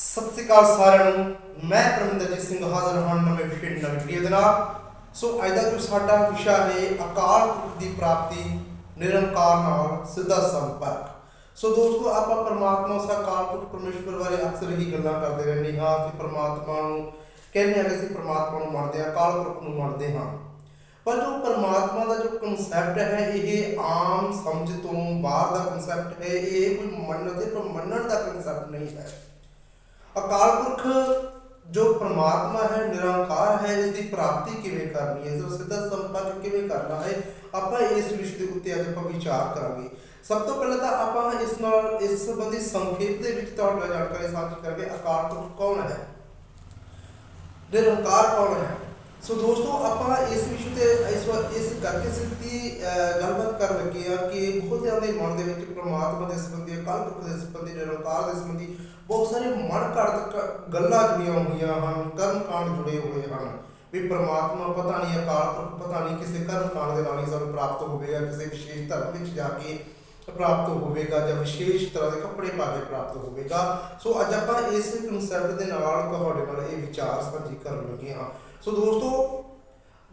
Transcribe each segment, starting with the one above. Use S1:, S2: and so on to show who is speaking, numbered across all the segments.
S1: ਸਤਿ ਸ੍ਰੀ ਅਕਾਲ ਸਾਰਿਆਂ ਨੂੰ। ਮੈਂ ਪਰਮਿੰਦਰਜੀਤ ਸਿੰਘ, ਹਾਜ਼ਰ ਹਾਂ ਨਵੇਂ ਵਿਸ਼ੇ ਨਵੀਂ ਵੀਡੀਓ ਦੇ ਨਾਲ। ਸੋ ਅੱਜ ਦਾ ਜੋ ਸਾਡਾ ਵਿਸ਼ਾ ਹੈ, ਅਕਾਲ ਪੁਰਖ ਦੀ ਪ੍ਰਾਪਤੀ, ਨਿਰੰਕਾਰ ਨਾਲ ਸਿੱਧਾ ਸੰਪਰਕ। ਸੋ ਦੋਸਤੋ, ਆਪਾਂ ਪਰਮਾਤਮਾ, ਉਸ ਪੁਰਖ ਪਰਮੇਸ਼ਵਰ ਬਾਰੇ ਅਕਸਰ ਹੀ ਗੱਲਾਂ ਕਰਦੇ ਰਹਿੰਦੇ ਹਾਂ। ਕਿ ਪਰਮਾਤਮਾ ਨੂੰ ਕਹਿੰਦੇ ਹਾਂ ਕਿ ਅਸੀਂ ਪਰਮਾਤਮਾ ਨੂੰ ਮੰਨਦੇ ਹਾਂ, ਅਕਾਲ ਪੁਰਖ ਨੂੰ ਮੰਨਦੇ ਹਾਂ। ਪਰ ਜੋ ਪਰਮਾਤਮਾ ਦਾ ਜੋ ਕਨਸੈਪਟ ਹੈ, ਇਹ ਆਮ ਸਮਝ ਤੋਂ ਬਾਹਰ ਦਾ ਕਨਸੈਪਟ ਹੈ, ਇਹ ਕੋਈ ਮੰਨਣ ਤੇ ਮੰਨਣ ਦਾ ਕਨਸੈਪਟ ਨਹੀਂ ਹੈ। ਅਕਾਲ ਪੁਰਖ ਜੋ ਪ੍ਰਮਾਤਮਾ ਹੈ, ਨਿਰੰਕਾਰ ਹੈ ਇਸ ਦੀ ਪ੍ਰਾਪਤੀ ਕਿਵੇਂ ਕਰਨੀ ਹੈ ਇਸ ਦਾ ਸਿੱਧਾ ਸੰਪਰਕ ਕਿਵੇਂ ਕਰਨਾ ਹੈ, ਆਪਾਂ ਇਸ ਵਿਸ਼ੇ ਦੇ ਉੱਤੇ ਅੱਜ ਆਪਾਂ ਵਿਚਾਰ ਕਰਾਂਗੇ। ਸਭ ਤੋਂ ਪਹਿਲਾਂ ਤਾਂ ਆਪਾਂ ਇਸ ਨਾਲ, ਇਸ ਸੰਬੰਧੀ ਸੰਖੇਪ ਦੇ ਵਿੱਚ ਤੁਹਾਡੇ ਨਾਲ ਜਾਣਕਾਰੀ ਸਾਂਝੀ ਕਰਾਂਗੇ, ਅਕਾਲ ਪੁਰਖ ਕੌਣ ਹੈ? ਨਿਰੰਕਾਰ ਕੌਣ ਹੈ? ਸੋ ਦੋਸਤੋ ਆਪਾਂ ਇਸ ਵਿਸ਼ੇ ਤੇ ਇਸ ਵਾਰ ਇਸ ਕਰਕੇ ਸਿੱਧੀ ਗੱਲਬਾਤ ਕਰਨ ਲੱਗੇ ਆ ਕਿ ਬਹੁਤਿਆਂ ਦੇ ਮਨ ਦੇ ਵਿੱਚ ਪ੍ਰਮਾਤਮਾ ਦੇ ਸੰਬੰਧੀ ਅਕਾਲ ਦੇ ਸੰਬੰਧੀ ਨਿਰੰਕਾਰ ਦੇ ਸੰਬੰਧੀ ਬਹੁਤ ਸਾਰੇ ਮਨ ਘੜਤ ਗੱਲਾਂ ਜੁੜੀਆਂ ਹੋਈਆਂ ਹਨ ਕਰਮ ਕਾਂਡ ਜੁੜੇ ਹੋਏ ਹਨ ਵੀ ਪ੍ਰਮਾਤਮਾ ਪਤਾ ਨਹੀਂ ਅਕਾਲ ਪੁਰਖ ਪਤਾ ਨਹੀਂ ਕਿਸੇ ਕਰਮ ਕਾਂਡ ਦੇ ਨਾਲ ਹੀ ਸਾਨੂੰ ਪ੍ਰਾਪਤ ਹੋਵੇਗਾ ਕਿਸੇ ਵਿਸ਼ੇਸ਼ ਧਰਮ ਵਿੱਚ ਜਾ ਕੇ ਪ੍ਰਾਪਤ ਹੋਵੇਗਾ ਜਾਂ ਵਿਸ਼ੇਸ਼ ਤਰ੍ਹਾਂ ਦੇ ਕੱਪੜੇ ਪਾ ਕੇ ਪ੍ਰਾਪਤ ਹੋਵੇਗਾ ਸੋ ਅੱਜ ਆਪਾਂ ਇਸ ਕਨਸੈਪਟ ਦੇ ਨਾਲ ਤੁਹਾਡੇ ਨਾਲ ਇਹ ਵਿਚਾਰ ਸਾਂਝੇ ਕਰਨ ਲੱਗੇ ਹਾਂ ਸੋ ਦੋਸਤੋ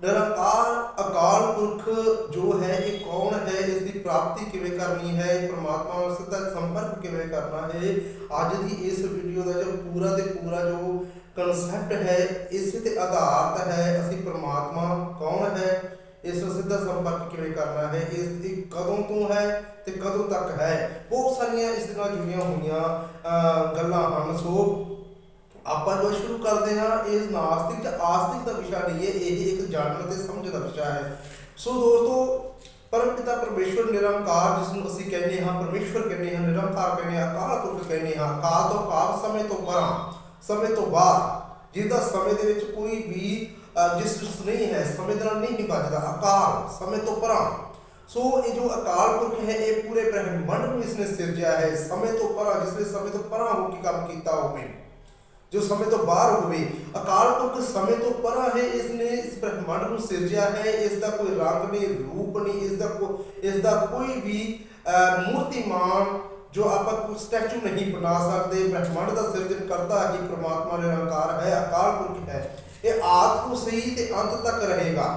S1: ਨਿਰੰਕਾਰ ਅਕਾਲ ਪੁਰਖ ਜੋ ਹੈ ਇਹ ਕੌਣ ਹੈ? ਇਸ ਦੀ ਪ੍ਰਾਪਤੀ ਕਿਵੇਂ ਕਰਨੀ ਹੈ? ਇਹ ਪ੍ਰਮਾਤਮਾ ਨਾਲ ਸਿੱਧਾ ਸੰਪਰਕ ਕਿਵੇਂ ਕਰਨਾ ਹੈ? ਅੱਜ ਦੀ ਇਸ ਵੀਡੀਓ ਦਾ ਜੋ ਪੂਰਾ ਦੇ ਪੂਰਾ ਜੋ ਕਨਸੈਪਟ ਹੈ ਇਸੇ ਤੇ ਆਧਾਰਿਤ ਹੈ ਅਸੀਂ ਪ੍ਰਮਾਤਮਾ ਕੌਣ ਹੈ? ਇਸ ਨਾਲ ਸਿੱਧਾ ਸੰਪਰਕ ਕਿਵੇਂ ਕਰਨਾ ਹੈ? ਇਸ ਦੀ ਕਦੋਂ ਤੋਂ ਹੈ ਤੇ ਕਦੋਂ ਤੱਕ ਹੈ? ਬਹੁਤ ਸਾਰੀਆਂ ਇਸ ਦੇ ਨਾਲ ਜੁੜੀਆਂ ਹੋਈਆਂ ਅਹ, ਗੱਲਾਂ ਹਨ। ਸੋ ਆਪਾਂ ਜੋ ਸ਼ੁਰੂ ਕਰਦੇ ਹਾਂ, ਇਹ ਨਾਸਤਿਕ ਤੇ ਆਸਤਿਕ ਦਾ ਵਿਸ਼ਾ ਨਹੀਂ ਹੈ, ਇਹ ਇੱਕ ਜਾਣਨ ਤੇ ਸਮਝ ਦਾ ਵਿਸ਼ਾ ਹੈ। ਸੋ ਦੋਸਤੋ, ਪਰਮਪਿਤਾ ਪਰਮੇਸ਼ਵਰ ਨਿਰੰਕਾਰ ਜਿਸ ਨੂੰ ਅਸੀਂ ਕਹਿੰਦੇ ਹਾਂ, ਪਰਮੇਸ਼ਵਰ ਕਹਿੰਦੇ ਹਾਂ, ਨਿਰੰਕਾਰ ਕਹਿੰਦੇ ਹਾਂ, ਅਕਾਲ ਪੁਰਖ ਕਹਿੰਦੇ ਹਾਂ, ਅਕਾਲ ਤੋਂ ਭਾਵ ਸਮੇਂ ਤੋਂ ਪਰਾਂ, ਸਮੇਂ ਤੋਂ ਬਾਅਦ ਜਿਹਦਾ ਸਮੇਂ ਦੇ ਵਿੱਚ ਕੋਈ ਵੀ ਐਗਜ਼ਿਸਟੈਂਸ ਨਹੀਂ ਹੈ, ਸਮੇਂ ਨਾਲ ਨਹੀਂ ਵੱਜਦਾ ਅਕਾਲ, ਸਮੇਂ ਤੋਂ ਪਰਾਂ। ਸੋ ਇਹ ਜੋ ਅਕਾਲ ਪੁਰਖ ਹੈ, ਇਹ ਪੂਰੇ ਬ੍ਰਹਿਮੰਡ ਨੂੰ ਇਸਨੇ ਸਿਰਜਿਆ ਹੈ, ਸਮੇਂ ਤੋਂ ਪਰਾਂ ਜਿਸ ਸਮੇਂ ਤੋਂ ਪਰਾਂ ਹੋ ਕੇ ਕੰਮ ਕੀਤਾ ਹੋਵੇ। ਜੋ ਸਮੇਂ ਤੋਂ ਬਾਹਰ ਹੋਵੇ। ਅਕਾਲ ਪੁਰਖ ਸਮੇਂ ਤੋਂ ਪਰਾਂ ਹੈ ਇਸ ਨੇ ਇਸ ਬ੍ਰਹਿਮੰਡ ਨੂੰ ਸਿਰਜਿਆ ਹੈ ਇਸ ਦਾ ਕੋਈ ਰੰਗ ਨਹੀਂ, ਰੂਪ ਨਹੀਂ ਇਸ ਦਾ ਕੋ ਇਸ ਦਾ ਕੋਈ ਵੀ ਮੂਰਤੀਮਾਨ ਜੋ ਆਪਾਂ ਕੋਈ ਸਟੈਚੂ ਨਹੀਂ ਬਣਾ ਸਕਦੇ, ਬ੍ਰਹਿਮੰਡ ਦਾ ਸਿਰਜਣ ਕਰਤਾ ਹੀ ਪ੍ਰਮਾਤਮਾ ਨਿਰੰਕਾਰ ਹੈ, ਅਕਾਲ ਪੁਰਖ ਹੈ। ਇਹ ਆਦ ਤੋਂ ਸਹੀ ਤੇ ਅੰਤ ਤੱਕ ਰਹੇਗਾ।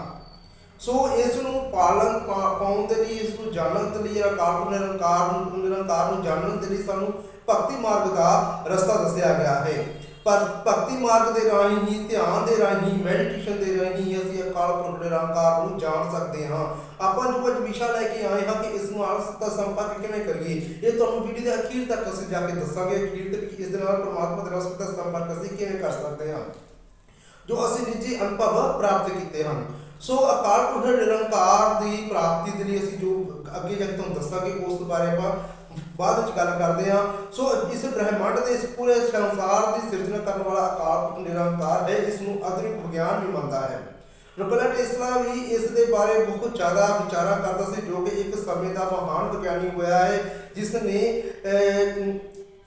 S1: ਸੋ ਇਸ ਨੂੰ ਪਾਲਣ ਪਾਉਣ ਦੇ ਲਈ ਇਸ ਨੂੰ ਜਾਣਨ ਦੇ ਲਈ, ਅਕਾਲ ਪੁਰਖ ਨਿਰੰਕਾਰ ਨੂੰ ਨਿਰੰਕਾਰ ਨੂੰ ਜਾਣਨ ਦੇ ਲਈ ਸਾਨੂੰ ਭਗਤੀ ਮਾਰਗ ਦਾ ਰਸਤਾ ਦੱਸਿਆ ਗਿਆ ਹੈ। ਪਰ ਭਗਤੀ ਮਾਰਗ ਦੇ ਰਾਹੀਂ ਹੀ, ਧਿਆਨ ਦੇ ਰਾਹੀਂ ਮੈਡੀਟੇਸ਼ਨ ਦੇ ਰਾਹੀਂ ਅਸੀਂ ਅਕਾਲ ਪੁਰਖ ਨਿਰੰਕਾਰ ਨੂੰ ਜਾਣ ਸਕਦੇ ਹਾਂ। ਆਪਾਂ ਜੋ ਅੱਜ ਵਿਸ਼ਾ ਲੈ ਕੇ ਆਏ ਹਾਂ ਕਿ ਇਸ ਨਾਲ ਸਿੱਧਾ ਸੰਪਰਕ ਕਿਵੇਂ ਕਰੀਏ, ਇਹ ਤੁਹਾਨੂੰ ਵੀਡੀਓ ਦੇ ਅਖੀਰ ਤੱਕ ਅਸੀਂ ਜਾ ਕੇ ਦੱਸਾਂਗੇ। ਅਖੀਰ ਤੱਕ ਕਿ ਇਸ ਦੇ ਨਾਲ ਪਰਮਾਤਮਾ ਦੇ ਨਾਲ ਸਿੱਧਾ ਸੰਪਰਕ ਅਸੀਂ ਕਿਵੇਂ ਕਰ ਸਕਦੇ ਹਾਂ, ਜੋ ਅਸੀਂ ਨਿੱਜੀ ਅਨੁਭਵ ਪ੍ਰਾਪਤ ਕੀਤੇ ਹਨ। ਸੋ ਅਕਾਲ ਪੁਰਖ ਨਿਰੰਕਾਰ ਦੀ ਪ੍ਰਾਪਤੀ ਦੇ ਲਈ ਅਸੀਂ ਜੋ ਅੱਗੇ ਜਾ ਕੇ ਤੁਹਾਨੂੰ ਦੱਸਾਂਗੇ, ਉਸ ਬਾਰੇ ਆਪਾਂ ਬਾਅਦ ਵਿੱਚ ਗੱਲ ਕਰਦੇ ਹਾਂ। ਸੋ ਇਸ ਬ੍ਰਹਿਮੰਡ ਦੇ ਇਸ ਪੂਰੇ ਸੰਸਾਰ ਦੀ ਸਿਰਜਣਾ ਕਰਨ ਵਾਲਾ ਅਕਾਲ ਪੁਰਖ ਨਿਰੰਕਾਰ ਹੈ, ਇਸ ਨੂੰ ਆਧੁਨਿਕ ਵਿਗਿਆਨ ਵੀ ਮੰਨਦਾ ਹੈ। ਨਿਕੋਲਾ ਟੈਸਲਾ ਵੀ ਇਸ ਦੇ ਬਾਰੇ ਬਹੁਤ ਜ਼ਿਆਦਾ ਵਿਚਾਰਾ ਕਰਦਾ ਸੀ, ਜੋ ਕਿ ਇੱਕ ਸਮੇਂ ਦਾ ਮਹਾਨ ਵਿਗਿਆਨੀ ਹੋਇਆ ਹੈ ਜਿਸ ਨੇ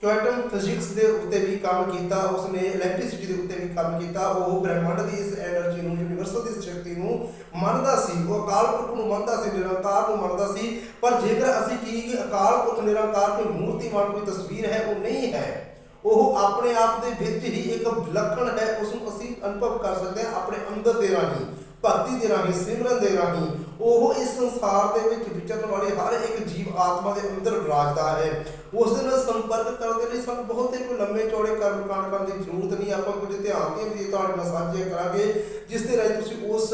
S1: ਕੁਆਂਟਮ ਫਿਜ਼ਿਕਸ ਦੇ ਉੱਤੇ ਵੀ ਕੰਮ ਕੀਤਾ, ਉਸਨੇ ਇਲੈਕਟ੍ਰਿਸਿਟੀ ਦੇ ਉੱਤੇ ਵੀ ਕੰਮ ਕੀਤਾ, ਉਹ ਬ੍ਰਹਿਮੰਡ ਦੀ ਇਸ એનર્ਜੀ ਨੂੰ ਯੂਨੀਵਰਸਲ ਦੀ ਸ਼ਕਤੀ ਨੂੰ ਮੰਨਦਾ ਸੀ। ਉਹ ਅਕਾਲ ਪੁਰਖ ਨੂੰ ਮੰਨਦਾ ਸੀ, ਨਿਰੰਕਾਰ ਨੂੰ ਮੰਨਦਾ ਸੀ, ਪਰ ਜੇਕਰ ਅਸੀਂ ਕੀ ਕਿ ਅਕਾਲ ਪੁਰਖ, ਨਿਰੰਕਾਰ ਕੋਈ ਮੂਰਤੀਮਾਨ ਕੋਈ ਤਸਵੀਰ ਹੈ, ਉਹ ਨਹੀਂ ਹੈ। ਉਹ ਆਪਣੇ ਆਪ ਦੇ ਵਿੱਚ ਹੀ ਇੱਕ ਵਿਲੱਖਣ ਹੈ ਉਸ ਨੂੰ ਅਸੀਂ ਅਨੁਭਵ ਕਰ ਸਕਦੇ ਹਾਂ, ਆਪਣੇ ਅੰਦਰ ਦੇ ਰਾਹੀਂ, ਭਗਤੀ ਦੇ ਰਾਹੀਂ, ਸਿਮਰਨ ਦੇ ਰਾਹੀਂ ਉਹ ਇਸ ਸੰਸਾਰ ਦੇ ਵਿੱਚ ਵਿਚਰਨ ਵਾਲੇ ਹਰ ਇੱਕ ਜੀਵ ਆਤਮਾ ਦੇ ਅੰਦਰ ਵਿਰਾਜਦਾ ਹੈ। ਉਸ ਦੇ ਨਾਲ ਸੰਪਰਕ ਕਰਨ ਦੇ ਲਈ ਸਾਨੂੰ ਬਹੁਤੇ ਕੋਈ ਲੰਮੇ ਚੌੜੇ ਕਰਮ ਕਾਂਡ ਕਰਨ ਦੀ ਜ਼ਰੂਰਤ ਨਹੀਂ। ਆਪਾਂ ਕੁਝ ਧਿਆਨ ਦੀਆਂ ਵੀ ਤੁਹਾਡੇ ਨਾਲ ਸਾਂਝੇ ਕਰਾਂਗੇ, ਜਿਸ ਦੇ ਰਾਹੀਂ ਤੁਸੀਂ ਉਸ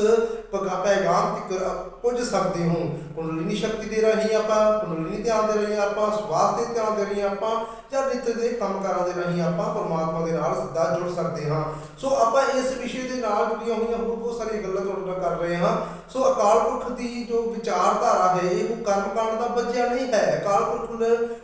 S1: ਪੈਗਾਮ ਤੱਕ ਪੁੱਜ ਸਕਦੇ ਹੋ। ਕੁੰਡਲਿਨੀ ਸ਼ਕਤੀ ਦੇ ਰਾਹੀਂ ਆਪਾਂ ਕੁੰਡਲਿਨੀ ਧਿਆਨ ਦੇ ਰਾਹੀਂ ਆਪਾਂ ਸਵਾਸ ਦੇ ਧਿਆਨ ਦੇ ਰਾਹੀਂ ਆਪਾਂ, ਜਾਂ ਨਿੱਤ ਦੇ ਕੰਮਕਾਰਾਂ ਦੇ ਰਾਹੀਂ ਆਪਾਂ ਪਰਮਾਤਮਾ ਦੇ ਨਾਲ ਸਿੱਧਾ ਜੁੜ ਸਕਦੇ ਹਾਂ। ਸੋ ਆਪਾਂ ਇਸ ਵਿਸ਼ੇ ਦੇ ਨਾਲ ਜੁੜੀਆਂ ਹੋਈਆਂ ਹੋਰ ਬਹੁਤ ਸਾਰੀਆਂ ਗੱਲਾਂ ਤੁਹਾਡੇ ਨਾਲ ਕਰ ਰਹੇ ਹਾਂ। ਸੋ ਅਕਾਲ ਪੁਰਖ ਦੀ ਜੋ ਵਿਚਾਰਧਾਰਾ ਹੈ, ਇਹ ਕਰਮ ਕਾਂਡ ਦਾ ਬੱਚਿਆ ਨਹੀਂ ਹੈ। ਅਕਾਲ ਪੁਰਖ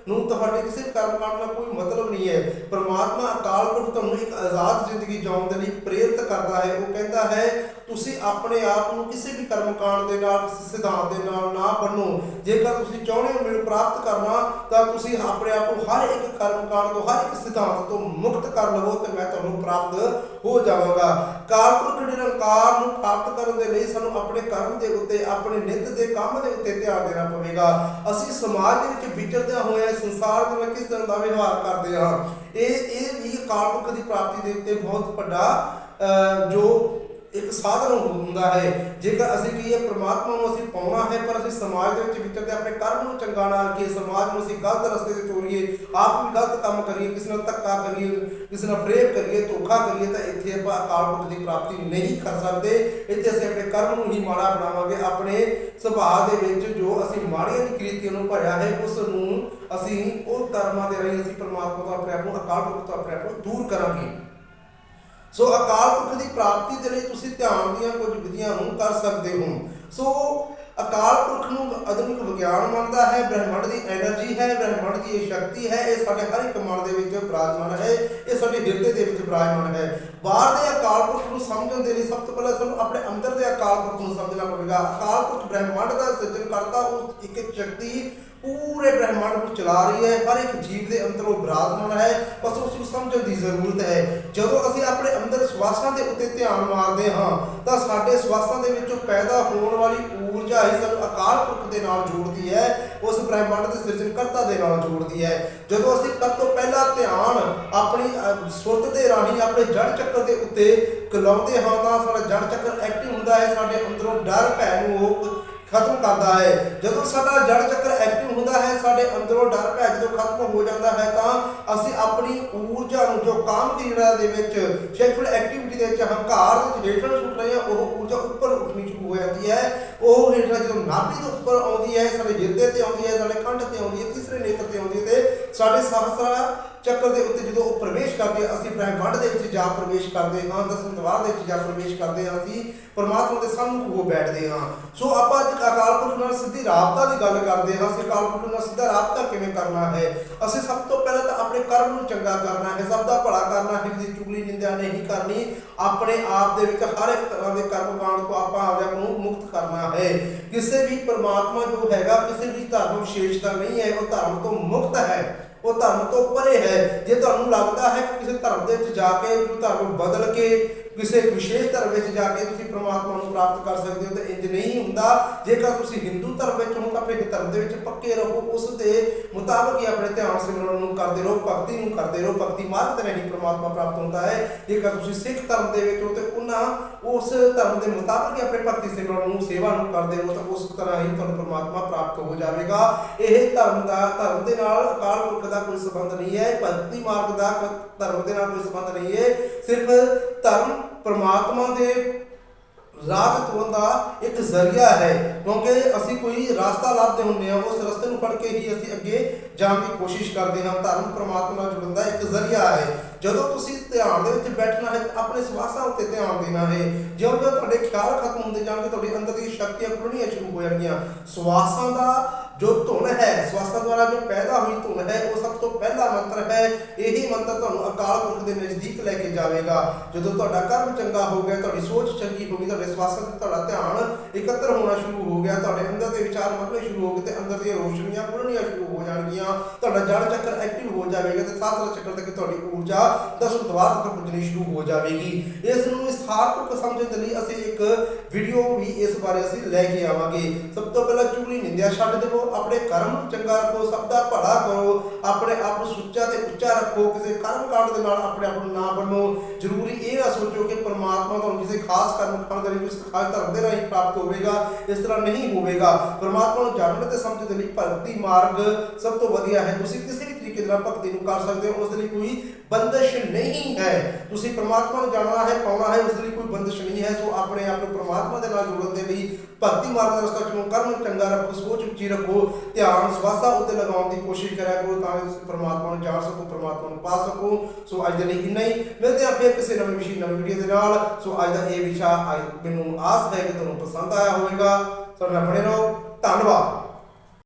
S1: ਨੂੰ ਤੁਹਾਡੇ ਕਿਸੇ ਕਰਮ ਕਾਂਡ ਨਾਲ ਕੋਈ ਮਤਲਬ ਨਹੀਂ ਹੈ। ਪਰਮਾਤਮਾ ਅਕਾਲ ਪੁਰਖ ਤੁਹਾਨੂੰ ਇੱਕ ਆਜ਼ਾਦ ਜ਼ਿੰਦਗੀ ਜਿਉਣ ਦੇ ਲਈ ਪ੍ਰੇਰਿਤ ਕਰਦਾ ਹੈ। ਉਹ ਕਹਿੰਦਾ ਹੈ, ਤੁਸੀਂ ਆਪਣੇ ਆਪ ਨੂੰ ਕਿਸੇ ਵੀ ਕਰਮ ਕਾਂਡ ਦੇ ਨਾਲ, ਕਿਸੇ ਸਿਧਾਂਤ ਦੇ ਨਾਲ ਨਾ ਬੰਨੋ। ਜੇਕਰ ਤੁਸੀਂ ਚਾਹੁੰਦੇ ਹੋ ਮੈਨੂੰ ਪ੍ਰਾਪਤ ਕਰਨਾ, ਤਾਂ ਤੁਸੀਂ ਆਪਣੇ ਆਪ ਨੂੰ ਹਰ ਇੱਕ ਕਰਮ ਕਾਂਡ ਤੋਂ, ਹਰ ਇੱਕ ਸਿਧਾਂਤ ਤੋਂ ਮੁਕਤ ਕਰ ਲਵੋ ਤੇ ਮੈਂ ਤੁਹਾਨੂੰ ਪ੍ਰਾਪਤ ਹੋ ਜਾਵਾਂਗਾ। ਕਾਲਪੁਰਖ ਨਿਰੰਕਾਰ ਨੂੰ ਪ੍ਰਾਪਤ ਕਰਨ ਦੇ ਲਈ ਸਾਨੂੰ ਆਪਣੇ ਕਰਮ ਦੇ ਉੱਤੇ ਆਪਣੇ ਨਿੱਤ ਦੇ ਕੰਮ ਦੇ ਉੱਤੇ ਧਿਆਨ ਦੇਣਾ ਪਵੇਗਾ। ਅਸੀਂ ਸਮਾਜ ਦੇ ਵਿੱਚ ਵਿਚਰਦਿਆਂ ਹੋਇਆ ਸੰਸਾਰ ਦੇ ਵਿੱਚ ਕਿਸ ਤਰ੍ਹਾਂ ਦਾ ਵਿਵਹਾਰ ਕਰਦੇ ਹਾਂ? ਇਹ ਇਹ ਵੀ ਅਕਾਲ ਦੀ ਪ੍ਰਾਪਤੀ ਦੇ ਉੱਤੇ ਬਹੁਤ ਵੱਡਾ ਅਹ, ਜੋ ਇੱਕ ਸਾਧਨ ਹੁੰਦਾ ਹੈ। ਜੇਕਰ ਅਸੀਂ ਕੀ ਹੈ, ਪ੍ਰਮਾਤਮਾ ਨੂੰ ਅਸੀਂ ਪਾਉਣਾ ਹੈ, ਪਰ ਅਸੀਂ ਸਮਾਜ ਦੇ ਵਿੱਚ ਵਿਚਰਦੇ ਆਪਣੇ ਕਰਮ ਨੂੰ ਚੰਗਾ ਨਾ ਰੱਖੀਏ ਸਮਾਜ ਨੂੰ ਅਸੀਂ ਗਲਤ ਰਸਤੇ ਤੇ ਤੋਰੀਏ, ਆਪ ਵੀ ਗਲਤ ਕੰਮ ਕਰੀਏ, ਕਿਸੇ ਨਾਲ ਧੱਕਾ ਕਰੀਏ, ਕਿਸੇ ਨਾਲ ਫਰੇਬ ਕਰੀਏ, ਧੋਖਾ ਕਰੀਏ, ਤਾਂ ਇੱਥੇ ਆਪਾਂ ਅਕਾਲ ਪੁਰਖ ਦੀ ਪ੍ਰਾਪਤੀ ਨਹੀਂ ਕਰ ਸਕਦੇ। ਇੱਥੇ ਅਸੀਂ ਆਪਣੇ ਕਰਮ ਨੂੰ ਹੀ ਮਾੜਾ ਬਣਾਵਾਂਗੇ। ਆਪਣੇ ਸੁਭਾਅ ਦੇ ਵਿੱਚ ਜੋ ਅਸੀਂ ਮਾੜੀਆਂ ਦੀ ਕ੍ਰਿਤੀਆਂ ਨੂੰ ਭਰਿਆ ਹੈ ਉਸ ਨੂੰ ਅਸੀਂ ਉਹ ਕਰਮਾਂ ਦੇ ਰਾਹੀਂ ਅਸੀਂ ਪਰਮਾਤਮਾ ਤੋਂ ਆਪਣੇ ਆਪ ਨੂੰ, ਅਕਾਲ ਪੁਰਖ ਤੋਂ ਆਪਣੇ ਆਪ ਨੂੰ ਦੂਰ ਕਰਾਂਗੇ। ਸੋ ਅਕਾਲ ਪੁਰਖ ਦੀ ਪ੍ਰਾਪਤੀ ਦੇ ਲਈ ਤੁਸੀਂ ਧਿਆਨ ਦੀਆਂ ਕੁਝ ਵਿਧੀਆਂ ਨੂੰ ਕਰ ਸਕਦੇ ਹੋ। ਸੋ ਅਕਾਲ ਪੁਰਖ ਨੂੰ ਆਧੁਨਿਕ ਵਿਗਿਆਨ ਮੰਨਦਾ ਹੈ, ਬ੍ਰਹਿਮੰਡ ਦੀ એનર્ਜੀ ਹੈ, ਬ੍ਰਹਿਮੰਡ ਦੀ ਇਹ ਸ਼ਕਤੀ ਹੈ, ਇਹ ਸਾਡੇ ਹਰ ਇੱਕ ਮਨ ਦੇ ਵਿੱਚ ਵਿਰਾਜਮਾਨ ਹੈ, ਇਹ ਸਾਡੇ ਹਿਰਦੇ ਦੇ ਵਿੱਚ ਵਿਰਾਜਮਾਨ ਹੈ। ਬਾਹਰ ਦੇ ਅਕਾਲ ਪੁਰਖ ਨੂੰ ਸਮਝਣ ਦੇ ਲਈ ਸਭ ਤੋਂ ਪਹਿਲਾਂ ਸਾਨੂੰ ਆਪਣੇ ਅੰਦਰ ਦੇ ਅਕਾਲ ਪੁਰਖ ਨੂੰ ਸਮਝਣਾ ਪਵੇਗਾ। ਅਕਾਲ ਪੁਰਖ ਬ੍ਰਹਿਮੰਡ ਦਾ ਸਿਰਜਣ ਕਰਤਾ ਉਹ ਇੱਕ ਸ਼ਕਤੀ ਪੂਰੇ ਬ੍ਰਹਿਮੰਡ ਨੂੰ ਚਲਾ ਰਹੀ ਹੈ, ਹਰ ਇੱਕ ਜੀਵ ਦੇ ਅੰਦਰ ਉਹ ਬਰਾਜਮਾਨ ਹੈ, ਬਸ ਉਸ ਨੂੰ ਸਮਝਣ ਦੀ ਜ਼ਰੂਰਤ ਹੈ। ਜਦੋਂ ਅਸੀਂ ਆਪਣੇ ਅੰਦਰ ਸਵਾਸਾਂ ਦੇ ਉੱਤੇ ਧਿਆਨ ਮਾਰਦੇ ਹਾਂ, ਤਾਂ ਸਾਡੇ ਸਵਾਸਾਂ ਦੇ ਵਿੱਚੋਂ ਪੈਦਾ ਹੋਣ ਵਾਲੀ ਊਰਜਾ ਹੀ ਸਾਨੂੰ ਅਕਾਲ ਪੁਰਖ ਦੇ ਨਾਲ ਜੋੜਦੀ ਹੈ, ਉਸ ਬ੍ਰਹਿਮੰਡ ਦੇ ਸਿਰਜਣਕਰਤਾ ਦੇ ਨਾਲ ਜੋੜਦੀ ਹੈ। ਜਦੋਂ ਅਸੀਂ ਸਭ ਤੋਂ ਪਹਿਲਾਂ ਧਿਆਨ ਆਪਣੀ ਸੁਰਤ ਦੇ ਰਾਹੀਂ ਆਪਣੇ ਜੜ ਚੱਕਰ ਦੇ ਉੱਤੇ ਕਲਾਉਂਦੇ ਹਾਂ, ਤਾਂ ਸਾਡਾ ਜੜ ਚੱਕਰ ਐਕਟਿਵ ਹੁੰਦਾ ਹੈ, ਸਾਡੇ ਅੰਦਰੋਂ ਡਰ ਭੈ ਨੂੰ ਉਹ ਖਤਮ ਕਰਦਾ ਹੈ। ਜਦੋਂ ਸਾਡਾ ਜੜ ਚੱਕਰ ਐਕਟਿਵ ਹੁੰਦਾ ਹੈ, ਸਾਡੇ ਅੰਦਰੋਂ ਡਰ ਭੈ ਜਦੋਂ ਖਤਮ ਹੋ ਜਾਂਦਾ ਹੈ ਤਾਂ ਅਸੀਂ ਆਪਣੀ ਊਰਜਾ ਨੂੰ, ਜੋ ਕਾਮ ਦੀ ਜਿਹੜਾ ਦੇ ਵਿੱਚ ਸੈਕਸ਼ੂਅਲ ਐਕਟੀਵਿਟੀ ਦੇ ਵਿੱਚ ਹੰਕਾਰ ਦੇ ਵਿੱਚ ਹੇਠਾਂ ਸੁੱਟ ਰਹੇ ਹਾਂ, ਉਹ ਊਰਜਾ ਉੱਪਰ ਉੱਠਣੀ ਸ਼ੁਰੂ ਹੋ ਜਾਂਦੀ ਹੈ। ਉਹ ਹੇਠਾਂ ਜਦੋਂ ਨਾਭੀ ਤੋਂ ਉੱਪਰ ਆਉਂਦੀ ਹੈ, ਸਾਡੇ ਹਿਰਦੇ ਤੇ ਆਉਂਦੀ ਹੈ, ਸਾਡੇ ਕੰਢ ਤੇ ਆਉਂਦੀ ਹੈ, ਤੀਸਰੇ ਨੇਤਰ ਤੇ ਆਉਂਦੀ ਹੈ ਤੇ ਸਾਡੇ ਸਹਸਰਾ ਚੱਕਰ ਦੇ ਉੱਤੇ ਜਦੋਂ ਉਹ ਪ੍ਰਵੇਸ਼ ਕਰਦੇ ਅਸੀਂ ਬ੍ਰਹਿਮੰਡ ਦੇ ਵਿੱਚ ਜਾ ਪ੍ਰਵੇਸ਼ ਕਰਦੇ ਹਾਂ, ਦਸਮ ਦਵਾਰ ਦੇ ਵਿੱਚ ਜਾ ਪ੍ਰਵੇਸ਼ ਕਰਦੇ ਹਾਂ, ਅਸੀਂ ਪਰਮਾਤਮਾ ਦੇ ਸਾਹਮਣੇ ਹੋ ਬੈਠਦੇ ਹਾਂ। ਸੋ ਆਪਾਂ ਅੱਜ ਅਕਾਲ ਪੁਰਖ ਨਾਲ ਸਿੱਧੀ ਰਾਬਤਾ ਦੀ ਗੱਲ ਕਰਦੇ ਹਾਂ, ਅਸੀਂ ਅਕਾਲ ਪੁਰਖ ਨਾਲ ਸਿੱਧਾ ਰਾਬਤਾ ਕਿਵੇਂ ਕਰਨਾ ਹੈ? ਅਸੀਂ ਸਭ ਤੋਂ ਪਹਿਲਾਂ ਤਾਂ ਆਪਣੇ ਕਰਮ ਨੂੰ ਚੰਗਾ ਕਰਨਾ ਹੈ, ਸਭ ਦਾ ਭਲਾ ਕਰਨਾ ਹੈ, ਕਿਸੇ ਚੁਗਲੀ ਨਿੰਦਿਆ ਨਹੀਂ ਕਰਨੀ, ਆਪਣੇ ਆਪ ਦੇ ਵਿੱਚ ਹਰ ਇੱਕ ਤਰ੍ਹਾਂ ਦੇ ਕਰਮ ਕਾਂਡ ਤੋਂ ਆਪਾਂ ਆਪ ਨੂੰ ਮੁਕਤ ਕਰਨਾ ਹੈ। ਕਿਸੇ ਵੀ ਪਰਮਾਤਮਾ ਜੋ ਹੈਗਾ, ਕਿਸੇ ਵੀ ਧਰਮ ਵਿਸ਼ੇਸ਼ਤਾ ਨਹੀਂ ਹੈ, ਉਹ ਧਰਮ ਤੋਂ ਮੁਕਤ ਹੈ। ਉਹ ਧਰਮ ਤੋਂ ਪਰੇ ਹੈ। ਜੇ ਤੁਹਾਨੂੰ ਲੱਗਦਾ ਹੈ ਕਿ ਕਿਸੇ ਧਰਮ ਦੇ ਵਿੱਚ ਜਾ ਕੇ ਧਰਮ ਬਦਲ ਕੇ, ਕਿਸੇ ਵਿਸ਼ੇਸ਼ ਧਰਮ ਵਿੱਚ ਜਾ ਕੇ ਤੁਸੀਂ ਪ੍ਰਮਾਤਮਾ ਨੂੰ ਪ੍ਰਾਪਤ ਕਰ ਸਕਦੇ ਹੋ, ਤਾਂ ਇੰਜ ਨਹੀਂ ਹੁੰਦਾ। ਜੇਕਰ ਤੁਸੀਂ ਹਿੰਦੂ ਧਰਮ ਵਿੱਚ ਹੋ ਤਾਂ ਆਪਣੇ ਧਰਮ ਦੇ ਵਿੱਚ ਪੱਕੇ ਰਹੋ। ਉਸ ਦੇ ਮੁਤਾਬਕ ਹੀ ਆਪਣੇ ਧਿਆਨ ਸਿਮਰਨ ਨੂੰ ਕਰਦੇ ਰਹੋ, ਭਗਤੀ ਨੂੰ ਕਰਦੇ ਰਹੋ। ਭਗਤੀ ਮਾਰਗ ਤੇ ਨਹੀਂ ਪ੍ਰਮਾਤਮਾ ਪ੍ਰਾਪਤ ਹੁੰਦਾ ਹੈ। ਜੇਕਰ ਤੁਸੀਂ ਸਿੱਖ ਧਰਮ ਦੇ ਵਿੱਚ ਹੋ ਤੇ ਉਹਨਾਂ, ਉਸ ਧਰਮ ਦੇ ਮੁਤਾਬਕ ਹੀ ਆਪਣੇ ਭਗਤੀ ਸਿਮਰਨ ਨੂੰ, ਸੇਵਾ ਨੂੰ ਕਰਦੇ ਰਹੋ ਤਾਂ ਉਸ ਤਰ੍ਹਾਂ ਹੀ ਤੁਹਾਨੂੰ ਪ੍ਰਮਾਤਮਾ ਪ੍ਰਾਪਤ ਹੋ ਜਾਵੇਗਾ। ਇਹ ਧਰਮ ਦਾ, ਧਰਮ ਦੇ ਨਾਲ ਅਕਾਲ ਪੁਰਖ ਦਾ ਕੋਈ ਸੰਬੰਧ ਨਹੀਂ ਹੈ। ਭਗਤੀ ਮਾਰਗ ਦਾ ਧਰਮ ਦੇ ਨਾਲ ਕੋਈ ਸੰਬੰਧ ਨਹੀਂ ਹੈ। ਸਿਰਫ ਧਰਮ ਪਰਮਾਤਮਾ ਦੇ ਰਾਹ ਤੋਂ ਦਾ ਇੱਕ ਜ਼ਰੀਆ ਹੈ, ਕਿਉਂਕਿ ਅਸੀਂ ਕੋਈ ਰਸਤਾ ਲੱਭਦੇ ਹੁੰਦੇ ਹਾਂ, ਉਸ ਰਸਤੇ ਨੂੰ ਫੜ ਕੇ ਹੀ ਅਸੀਂ ਅੱਗੇ ਜਾਣ ਦੀ ਕੋਸ਼ਿਸ਼ ਕਰਦੇ ਹਾਂ। ਧਰਮ ਪ੍ਰਮਾਤਮਾ ਨਾਲ ਜੁੜਨ ਦਾ ਇੱਕ ਜ਼ਰੀਆ ਹੈ। ਜਦੋਂ ਤੁਸੀਂ ਧਿਆਨ ਦੇ ਵਿੱਚ ਬੈਠਣਾ ਹੈ ਆਪਣੇ ਸਵਾਸਾਂ ਉੱਤੇ ਧਿਆਨ ਦੇਣਾ ਹੈ। ਜਿਉਂ ਤੁਹਾਡੇ ਖਿਆਲ ਖਤਮ ਹੁੰਦੇ ਜਾਣਗੇ, ਤੁਹਾਡੇ ਅੰਦਰ ਦੀ ਸ਼ਕਤੀਆਂ ਖੁੱਲਣੀਆਂ ਸ਼ੁਰੂ ਹੋ ਜਾਣਗੀਆਂ। ਸਵਾਸਾਂ ਦਾ ਜੋ ਧੁਨ ਹੈ, ਸਵਾਸਾਂ ਦੁਆਰਾ ਜੋ ਪੈਦਾ ਹੋਈ ਧੁਨ ਹੈ, ਉਹ ਸਭ ਤੋਂ ਪਹਿਲਾ ਮੰਤਰ ਹੈ। ਇਹੀ ਮੰਤਰ ਤੁਹਾਨੂੰ ਅਕਾਲ ਪੁਰਖ ਦੇ ਨਜ਼ਦੀਕ ਲੈ ਕੇ ਜਾਵੇਗਾ। ਜਦੋਂ ਤੁਹਾਡਾ ਕਰਮ ਚੰਗਾ ਹੋ ਗਿਆ, ਤੁਹਾਡੀ ਸੋਚ ਚੰਗੀ ਹੋ ਗਈ, ਤੁਹਾਡੇ ਸਵਾਸਾਂ ਤੇ ਤੁਹਾਡਾ ਧਿਆਨ ਇਕੱਤਰ ਹੋਣਾ ਸ਼ੁਰੂ ਹੋ ਗਿਆ। ਤੁਹਾਡੇ ਅੰਦਰ ਦੇ ਵਿਚਾਰ ਮਰਨੇ ਸ਼ੁਰੂ ਹੋ ਗਏ ਤੇ ਅੰਦਰ ਦੀਆਂ ਰੋਸ਼ਨੀਆਂ ਖੁੱਲਣੀਆਂ ਸ਼ੁਰੂ ਹੋ ਜਾਣਗੀਆਂ। ਤੁਹਾਡਾ ਜੜ ਚੱਕਰ ਐਕਟਿਵ ਹੋ ਜਾਵੇਗਾ ਤੇ ਸਾਤਰਾ ਚੱਕਰ ਤੱਕ ਤੁਹਾਡੀ ਊਰਜਾ ਦਸਮ ਦਵਾਰ ਤੱਕ ਪੁੱਜਣੀ ਸ਼ੁਰੂ ਹੋ ਜਾਵੇਗੀ। ਇਸ ਨੂੰ ਵਿਸਥਾਰਪੂਰਵਕ ਸਮਝਣ ਦੇ ਲਈ ਅਸੀਂ ਇੱਕ ਵੀਡੀਓ ਵੀ ਇਸ ਬਾਰੇ ਅਸੀਂ ਲੈ ਕੇ ਆਵਾਂਗੇ। ਸਭ ਤੋਂ ਪਹਿਲਾਂ ਚੁਗਲੀ ਨਿੰਦਿਆ ਛੱਡ ਦੇਵੋ, ਆਪਣੇ ਕਰਮ ਨੂੰ ਚੰਗਾ ਰੱਖੋ, ਸਭ ਦਾ ਭਲਾ ਕਰੋ, ਆਪਣੇ ਆਪ ਨੂੰ ਸੁੱਚਾ ਤੇ ਉੱਚਾ ਰੱਖੋ, ਕਿਸੇ ਕਰਮ ਕਾਂਡ ਦੇ ਨਾਲ ਆਪਣੇ ਆਪ ਨੂੰ ਨਾ ਬਣੋ। ਜ਼ਰੂਰੀ ਇਹ ਨਾ ਸੋਚੋ ਕਿ ਪਰਮਾਤਮਾ ਤੁਹਾਨੂੰ ਕਿਸੇ ਖਾਸ ਕਰਮ ਕਰਨ ਦੇ ਲਈ ਕਿਸੇ ਖਾਸ ਧਰਮ ਦੇ ਰਾਹੀਂ ਪ੍ਰਾਪਤ ਹੋਵੇਗਾ, ਇਸ ਤਰ੍ਹਾਂ ਨਹੀਂ ਹੋਵੇਗਾ। ਪਰਮਾਤਮਾ ਨੂੰ ਜਾਣਨ ਤੇ ਸਮਝਣ ਦੇ ਲਈ ਭਗਤੀ ਮਾਰਗ ਸਭ ਤੋਂ ਵਧੀਆ ਹੈ। ਤੁਸੀਂ ਕਿਸੇ ਵੀ ਤਰੀਕੇ ਦੇ ਨਾਲ ਭਗਤੀ ਨੂੰ ਕਰ ਸਕਦੇ ਹੋ, ਉਸ ਦੇ ਲਈ ਕੋਈ ਬੰਦਸ਼ ਨਹੀਂ ਹੈ। ਤੁਸੀਂ ਪਰਮਾਤਮਾ ਨੂੰ ਜਾਣਨਾ ਹੈ, ਪਾਉਣਾ ਹੈ, ਉਸ ਦੇ ਲਈ ਕੋਈ ਬੰਦਸ਼ ਨਹੀਂ ਹੈ। ਸੋ ਆਪਣੇ ਆਪ ਨੂੰ ਪ੍ਰਮਾਤਮਾ ਦੇ ਨਾਲ ਜੋੜਨ ਦੇ ਲਈ ਭਗਤੀ ਮਾਰਗ ਦਾ ਰਸਤਾ ਚੁਣੋ ਕਰਮ ਚੰਗਾ ਰੱਖੋ, ਸੋਚ ਉੱਚੀ ਰੱਖੋ, ਧਿਆਨ, ਸਵਾਸਾ ਉੱਤੇ ਲਗਾਉਣ ਦੀ ਕੋਸ਼ਿਸ਼ ਕਰਿਆ ਕਰੋ ਤਾਂ ਕਿ ਤੁਸੀਂ ਪ੍ਰਮਾਤਮਾ ਨੂੰ ਜਾਣ ਸਕੋ, ਪ੍ਰਮਾਤਮਾ ਨੂੰ ਪਾ ਸਕੋ। ਸੋ ਅੱਜ ਦੇ ਲਈ ਇੰਨਾ ਹੀ। ਮਿਲਦੇ ਹਾਂ ਫਿਰ ਕਿਸੇ ਨਵੇਂ ਵਿਸ਼ੇ, ਨਵੀਂ ਵੀਡੀਓ ਦੇ ਨਾਲ। ਸੋ ਅੱਜ ਦਾ ਇਹ ਵਿਸ਼ਾ ਮੈਨੂੰ ਆਸ ਹੈ ਕਿ ਤੁਹਾਨੂੰ ਪਸੰਦ ਆਇਆ ਹੋਵੇਗਾ। ਸੋ ਨਾਲ ਬਣੇ ਰਹੋ। ਧੰਨਵਾਦ।